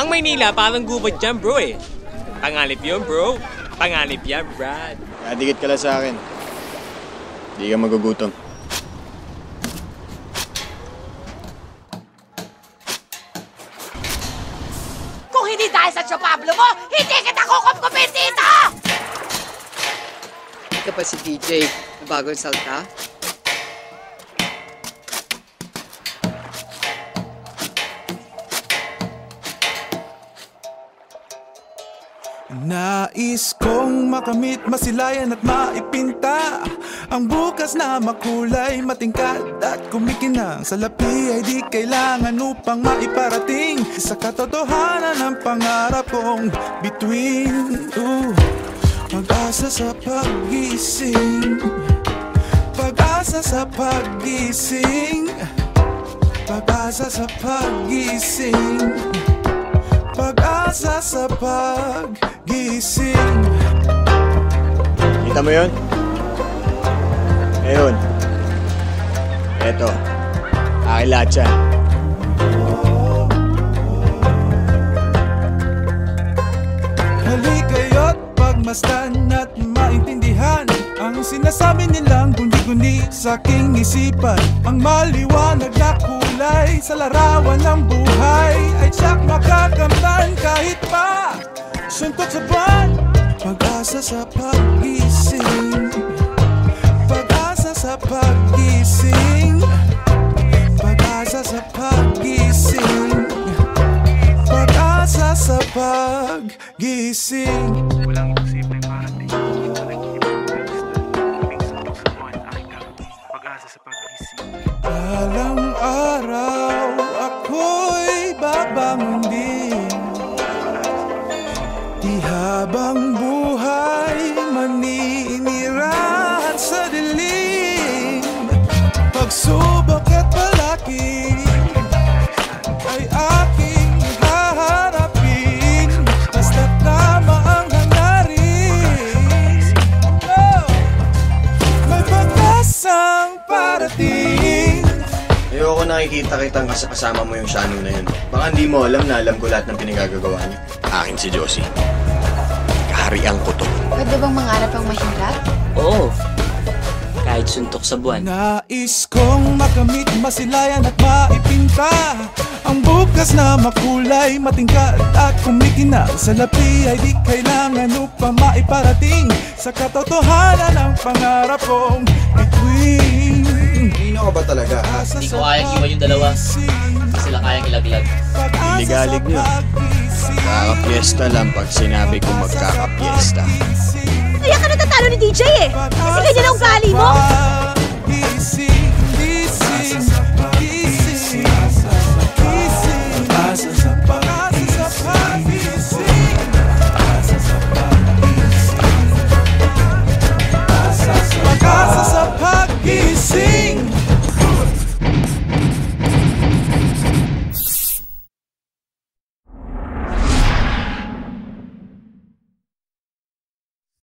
Ang Maynila parang gubat yan bro eh. Pangalip yun bro. Pangalip yan, Brad. Kadikit ka lang sa akin. Hindi ka magugutom. Kung hindi dahil sa Tio Pablo mo, hindi kita kukumkupin dito! Ito pa si DJ bagong salta. Nais kong makamit, masilayan at maipinta Ang bukas na makulay, matingkad at kumikinang. Salapi ay di kailangan upang maiparating Sa katotohanan ng pangarap kong between Ooh, Pag-asa sa pag-gising Pag-asa sa pag-gising Pag-asa sa pag-gising Pag-asa sa pag-gising Kita mo yun? Ngayon. Eto. Akin lahat yan. Hali kayo't pagmasdan at maintindihan Ang sinasabi nilang gundi-gundi sa aking isipan Ang maliwanag na kulay sa larawan ng buhay Ay tsak makakamtan kahit pa suntok sa buwan Pag-asa sa pag-ising Pag-asa sa pag-ising Pag-asa sa pag-ising Pag-asa sa pag-gising Walang imposibleng gagawin Pag-asa sa pag-isip. Balang Di habang buhay maninirahan sa dilim. Pagsubok at palaki ay aking haharapin. Basta't tama ang hangarin oh, May pag-asang parating nakikita kitang kas- kasama mo yung Shano na yun. Baka hindi mo alam na alam ko lahat ng pinagagagawa niya. Akin si Josie. Kaharian ko to. Pwede bang mangarap ang mahirap? Oo. Kahit suntok sa buwan. Nais kong makamit, masilayan at maipinta Ang bukas na makulay, matingkad at kumikinang Sa lapi ay di kailangan upang maiparating Sa katotohanan ng pangarap kong between Sino ka ba talaga? Hindi ko kayang iwan yung dalawa. Hindi sila kayang ilaglag. Ligalig nyo. Magkakapiesta lang pag sinabi ko magkakapiesta. Kaya ka natatalo ni DJ eh! Kasi ganyan ang ugali mo!